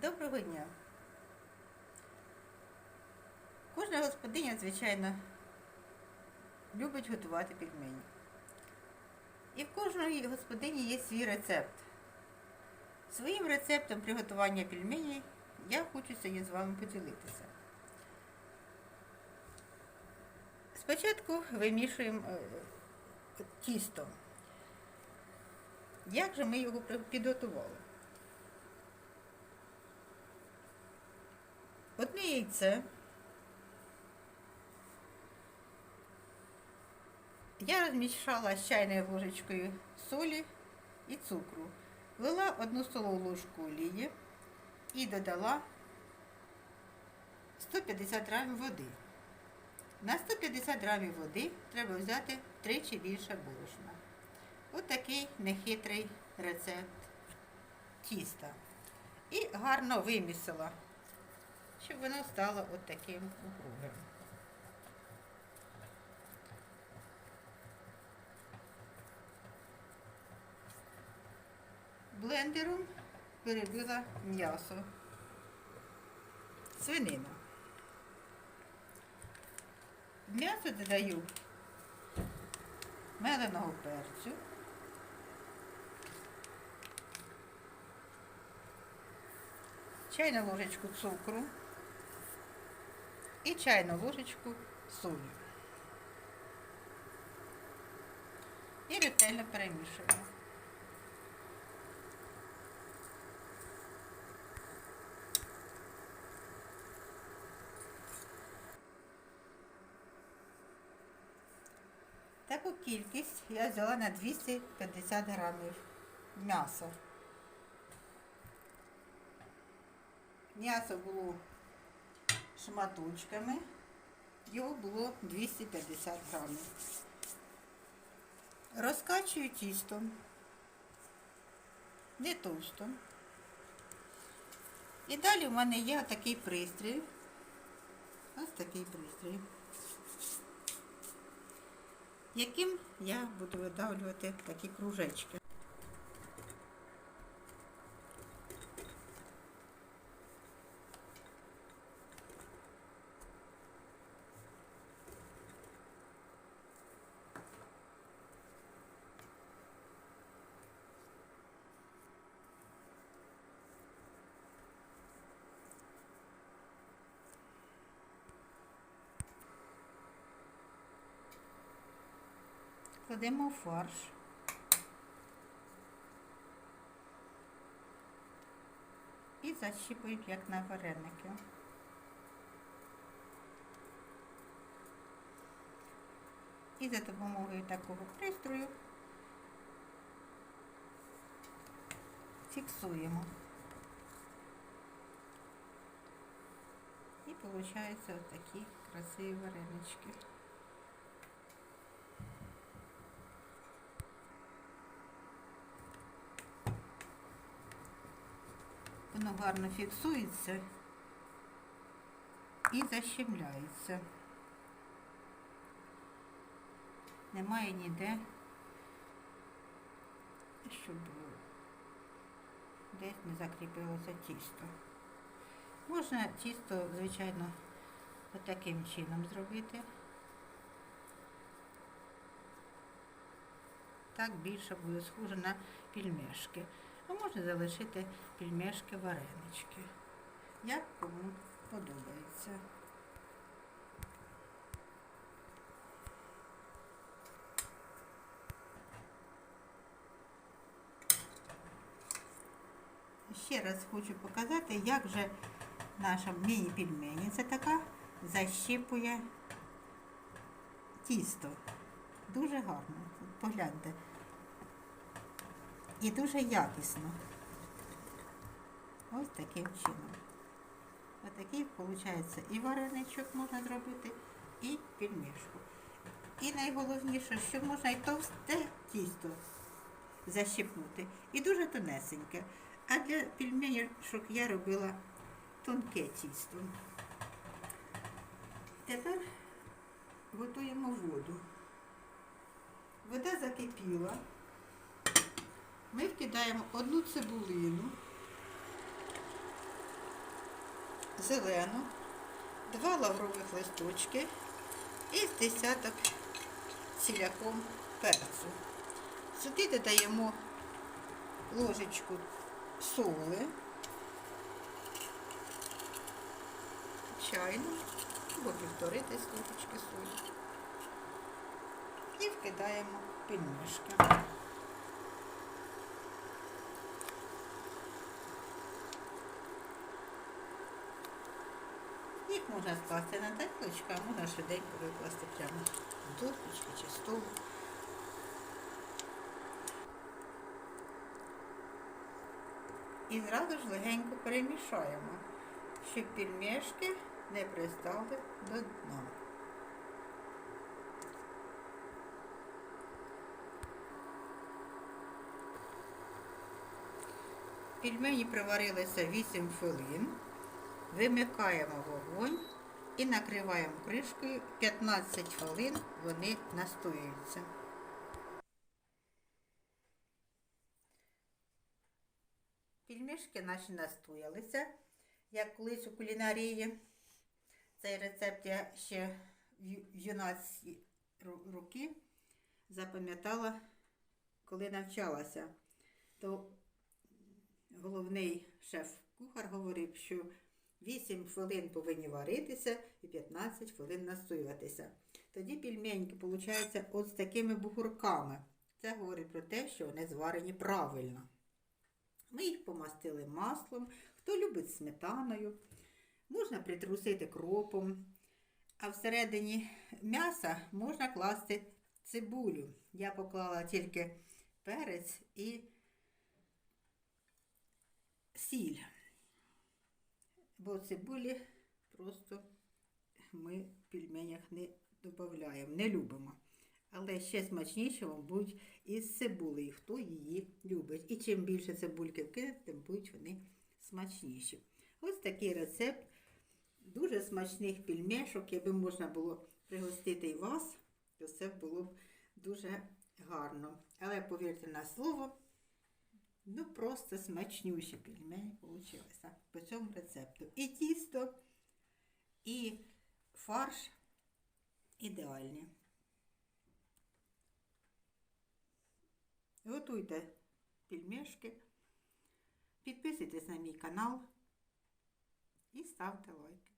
Доброго дня. Кожна господиня, звичайно, любить готувати пельмені. І в кожної господині є свій рецепт. Своїм рецептом приготування пельменей я хочу сьогодні з вами поділитися. Спочатку вимішуємо е, тісто. Як же ми його підготували? Одне яйце. Я розмішала з чайною ложечкою солі і цукру. Влила одну столову ложку олії і додала 150 грамів води. На 150 грамів води треба взяти тричі більше борошна. Ось такий нехитрий рецепт тіста. І гарно вимісила щоб воно стало от таким округлим. Блендером перебила м'ясо, свинина. М'ясо додаю меленого перцю, чайну ложечку цукру і чайну ложечку солі. І ретельно перемішуємо. Таку кількість я взяла на 250 грамів м'яса. М'ясо було шматочками. Його було 250 грамів. Розкачую тістом, не товсто. І далі в мене є такий пристрій. Ось такий пристрій, яким я буду видавлювати такі кружечки. Кладемо в фарш. І защіпуємо, як на вареники. І за допомогою такого пристрою фіксуємо. І виходить ось такі красиві варенички. Воно гарно фіксується і защемляється. Немає ніде, щоб десь не закріпилося тісто. Можна тісто, звичайно, таким чином зробити. Так більше буде схоже на пельмешки. А можна залишити пельмешки варенички. Як кому подобається. Ще раз хочу показати, як же наша міні-пельмені, це така защіпує тісто. Дуже гарно. Погляньте. І дуже якісно. Ось таким чином. Ось такий, виходить, і вареничок можна зробити, і пельмешку. І найголовніше, що можна і товсте тісто защипнути, і дуже тонесеньке. А для пельменішок я робила тонке тісто. Тепер готуємо воду. Вода закипіла. Ми вкидаємо одну цибулину, зелену, два лаврових листочки і десяток ціляком перцю. Сюди додаємо ложечку соли, чайну або півтори десь ложечки солі. І вкидаємо пельмешки. Їх можна скласти на тарілочку, а можна швиденько викласти прямо в духовочку чи стол. І зразу ж легенько перемішаємо, щоб пельмешки не пристали до дна. Пельмені приварилися 8 хвилин. Вимикаємо вогонь і накриваємо кришкою 15 хвилин вони настоюються. Пельмешки наші настоялися, як колись у кулінарії. Цей рецепт я ще в юнацькі роки запам'ятала, коли навчалася. То головний шеф-кухар говорив, що 8 хвилин повинні варитися і 15 хвилин настоюватися. Тоді пельменьки получаються от з такими бугурками. Це говорить про те, що вони зварені правильно. Ми їх помастили маслом, хто любить сметаною, можна притрусити кропом, а всередині м'яса можна класти цибулю. Я поклала тільки перець і сіль. Бо цибулі просто ми в пельменях не додаємо, не любимо. Але ще смачніше вам будуть із цибулею, хто її любить. І чим більше цибульки вкинете, тим будуть вони смачніші. Ось такий рецепт дуже смачних пельмешок, якби можна було пригостити і вас, то це було б дуже гарно. Але повірте на слово, ну просто смачнющі пельмені вийшли по цьому рецепту. І тісто, і фарш ідеальні. Готуйте пельмешки, підписуйтесь на мій канал і ставте лайки.